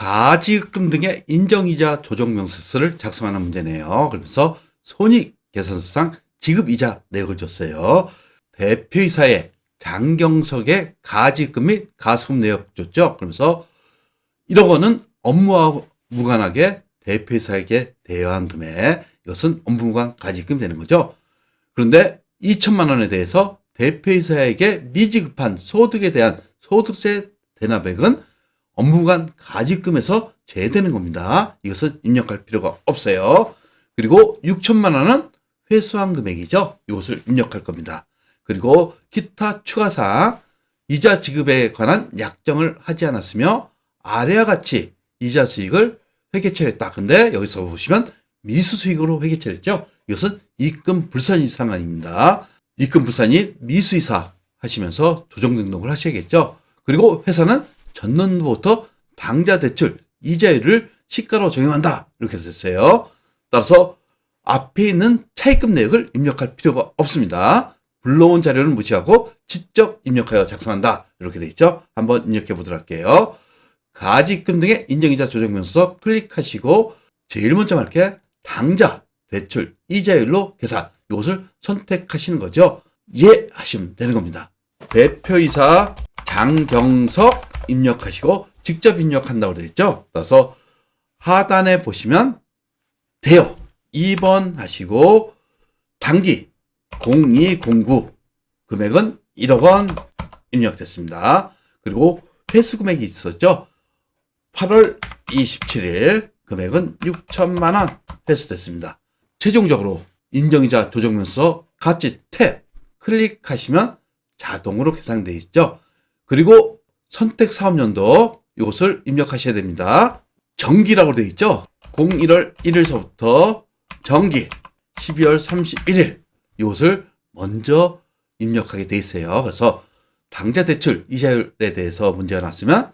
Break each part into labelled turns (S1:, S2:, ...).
S1: 가지금 등의 인정이자 조정명세서를 작성하는 문제네요. 그러면서 손익계산서상 지급이자 내역을 줬어요. 대표이사의 장경석의 가지금 및 가수금 내역 줬죠. 그러면서 1억 원은 업무와 무관하게 대표이사에게 대여한 금액 이것은 업무 무관 가지금이 되는 거죠. 그런데 2천만 원에 대해서 대표이사에게 미지급한 소득에 대한 소득세 대납액은 업무관 가지금에서 제외되는 겁니다. 이것은 입력할 필요가 없어요. 그리고 6천만 원은 회수한 금액이죠. 이것을 입력할 겁니다. 그리고 기타 추가사항 이자 지급에 관한 약정을 하지 않았으며 아래와 같이 이자 수익을 회계 처리했다. 근데 여기서 보시면 미수 수익으로 회계 처리했죠. 이것은 입금 불산이 상황입니다. 입금 불산이 미수이사 하시면서 조정 등록을 하셔야겠죠. 그리고 회사는 전년도부터 당자 대출 이자율을 시가로 적용한다. 이렇게 썼어요. 따라서 앞에 있는 차입금 내역을 입력할 필요가 없습니다. 불러온 자료는 무시하고 직접 입력하여 작성한다. 이렇게 돼 있죠. 한번 입력해 보도록 할게요. 가지금 등의 인정이자 조정명서 클릭하시고 제일 먼저 말게 당자 대출 이자율로 계산 이것을 선택하시는 거죠. 예 하시면 되는 겁니다. 대표이사 장경석 입력하시고 직접 입력한다고 되어 있죠. 따라서 하단에 보시면 대요 2번 하시고 단기 0209 금액은 1억 원 입력됐습니다. 그리고 회수 금액이 있었죠. 8월 27일 금액은 6천만 원 회수됐습니다. 최종적으로 인정이자 조정면서 같이 탭 클릭하시면 자동으로 계산되어 있죠. 그리고 선택 사업연도 이것을 입력하셔야 됩니다. 정기라고 되어 있죠. 01월 1일서부터 정기 12월 31일 이것을 먼저 입력하게 돼 있어요. 그래서 당자 대출 이자율에 대해서 문제가 났으면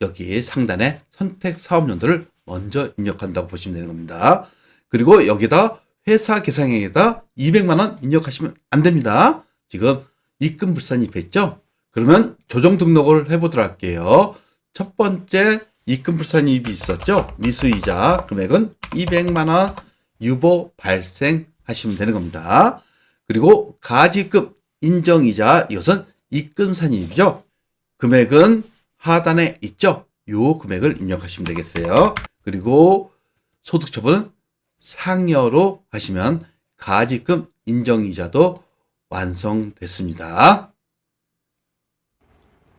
S1: 여기 상단에 선택 사업 연도를 먼저 입력한다고 보시면 되는 겁니다. 그리고 여기다 회사 계상액에다 200만 원 입력하시면 안 됩니다. 지금 입금 불산이 있죠? 그러면 조정 등록을 해보도록 할게요. 첫 번째 입금 불산입이 있었죠? 미수이자 금액은 200만 원 유보 발생하시면 되는 겁니다. 그리고 가지금 인정이자 이것은 입금산입이죠. 금액은 하단에 있죠. 요 금액을 입력하시면 되겠어요. 그리고 소득 처분은 상여로 하시면 가지금 인정이자도 완성됐습니다.